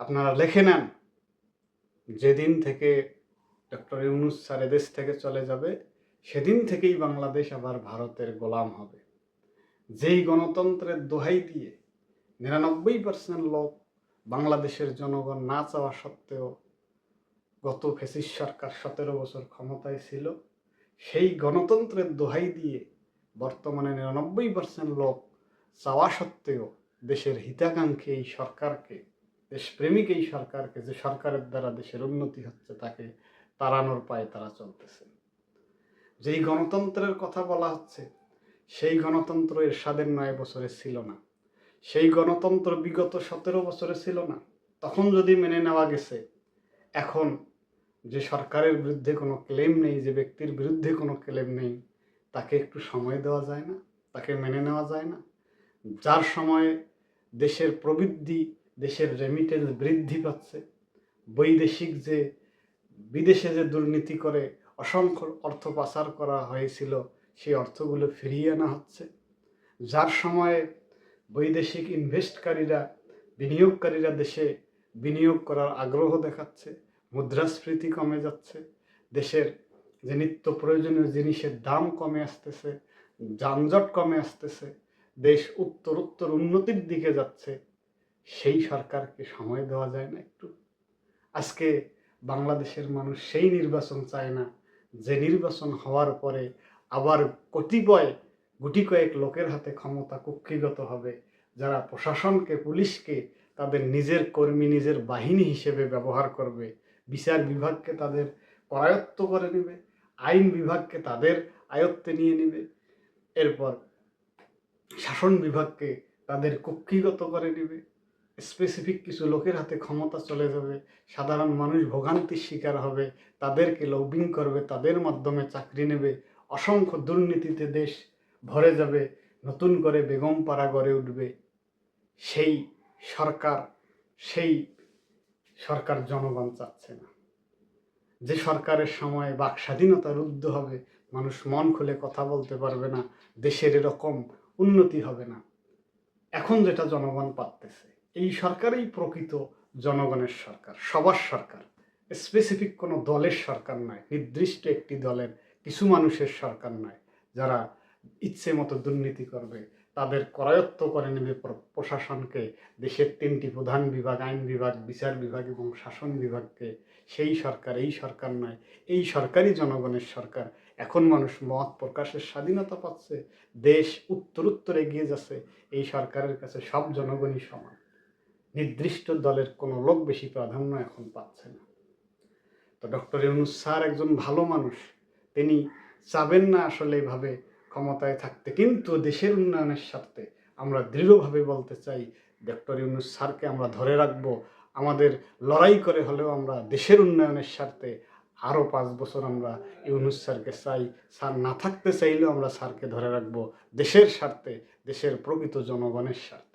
আপনারা লিখে নেন যেদিন থেকে ডক্টর ইউনুস স্যার এদেশ থেকে চলে যাবে, সেদিন থেকেই বাংলাদেশ আবার ভারতের গোলাম হবে। যেই গণতন্ত্রের দোহাই দিয়ে নিরানব্বই পার্সেন্ট লোক বাংলাদেশের জনগণ না চাওয়া সত্ত্বেও গত ফেসিস সরকার সতেরো বছর ক্ষমতায় ছিল, সেই গণতন্ত্রের দোহাই দিয়ে বর্তমানে নিরানব্বই পার্সেন্ট লোক চাওয়া সত্ত্বেও দেশের হিতাকাঙ্ক্ষী এই সরকারকে দেশপ্রেমিক এই সরকারকে, যে সরকারের দ্বারা দেশের উন্নতি হচ্ছে, তাকে তাড়ানোর পায়ে তারা চলতেছে। যেই গণতন্ত্রের কথা বলা হচ্ছে, সেই গণতন্ত্র এরশাদের নয় বছরে ছিল না। সেই গণতন্ত্র বিগত সতেরো বছরে ছিল না। তখন যদি মেনে নেওয়া গেছে, এখন যে সরকারের বিরুদ্ধে কোনো ক্লেম নেই, যে ব্যক্তির বিরুদ্ধে কোনো ক্লেম নেই, তাকে একটু সময় দেওয়া যায় না, তাকে মেনে নেওয়া যায় না। যার সময়ে দেশের প্রবৃদ্ধি দেশের রেমিটেন্স বৃদ্ধি পাচ্ছে। বৈদেশিক যে, বিদেশে যে দুর্নীতি করে অসংখ্য অর্থ পাচার করা হয়েছিল, সেই অর্থগুলো ফিরিয়ে আনা হচ্ছে। যার সময়ে বৈদেশিক ইনভেস্টকারীরা বিনিয়োগকারীরা দেশে বিনিয়োগ করার আগ্রহ দেখাচ্ছে, মুদ্রাস্ফীতি কমে যাচ্ছে, দেশের যে নিত্য প্রয়োজনীয় জিনিসের দাম কমে আসতেছে, যানজট কমে আসতেছে, দেশ উত্তর উত্তর উন্নতির দিকে যাচ্ছে সেই সরকারকে সময় দেওয়া যায় না একটু। আজকে বাংলাদেশের মানুষ সেই নির্বাচন চায় না, যে নির্বাচন হওয়ার পরে আবার কতিপয় গুটি কয়েক লোকের হাতে ক্ষমতা কুক্ষিগত হবে, যারা প্রশাসনকে, পুলিশকে তাদের নিজের কর্মী, নিজের বাহিনী হিসেবে ব্যবহার করবে, বিচার বিভাগকে তাদের করায়ত্ত করে নেবে, আইন বিভাগকে তাদের আয়ত্তে নিয়ে নেবে, এরপর শাসন বিভাগকে তাদের কক্ষিগত করে নেবে। স্পেসিফিক কিছু লোকের হাতে ক্ষমতা চলে যাবে, সাধারণ মানুষ ভোগান্তির শিকার হবে, তাদেরকে লবিং করবে, তাদের মাধ্যমে চাকরি নেবে, অসংখ্য দুর্নীতিতে দেশ ভরে যাবে, নতুন করে বেগম পাড়া গড়ে উঠবে। সেই সরকার সেই সরকার জনগণ চাচ্ছে না। যে সরকারের সময় বাক স্বাধীনতা রুদ্ধ হবে, মানুষ মন খুলে কথা বলতে পারবে না, দেশের এরকম উন্নতি হবে না। এখন যেটা জনগণ পাচ্ছে এই সরকারই প্রকৃত জনগণের সরকার, সবার সরকার। স্পেসিফিক কোনো দলের সরকার নয়, নির্দিষ্ট একটি দলের কিছু মানুষের সরকার নয়। যারা ইচ্ছে মতো দুর্নীতি করবে, তাদের করায়ত্ত করে নেবে প্র- প্রশাসনকে। দেশের তিনটি প্রধান বিভাগ, আইন বিভাগ, বিচার বিভাগ এবং শাসন বিভাগকে। সেই সরকার, এই সরকার নয়। এই সরকারই জনগণের সরকার। এখন মানুষ মত প্রকাশের স্বাধীনতা পাচ্ছে। দেশ উত্তরোত্তর এগিয়ে যাচ্ছে। এই সরকারের কাছে সব জনগণই সমান। নির্দিষ্ট দলের কোনো লোক বেশি প্রাধান্য এখন পাচ্ছে না। তো ডক্টর ইউনুস স্যার একজন ভালো মানুষ, তিনি চাবেন না আসলে এভাবে ক্ষমতায় থাকতে, কিন্তু দেশের উন্নয়নের স্বার্থে আমরা দৃঢ়ভাবে বলতে চাই, ডক্টর ইউনুস স্যারকে আমরা ধরে রাখব। আমাদের লড়াই করে হলেও আমরা দেশের উন্নয়নের স্বার্থে আরও পাঁচ বছর আমরা ইউনুস স্যারকে চাই। স্যার না থাকতে চাইলেও আমরা স্যারকে ধরে রাখব দেশের স্বার্থে, দেশের প্রকৃত জনগণের স্বার্থে।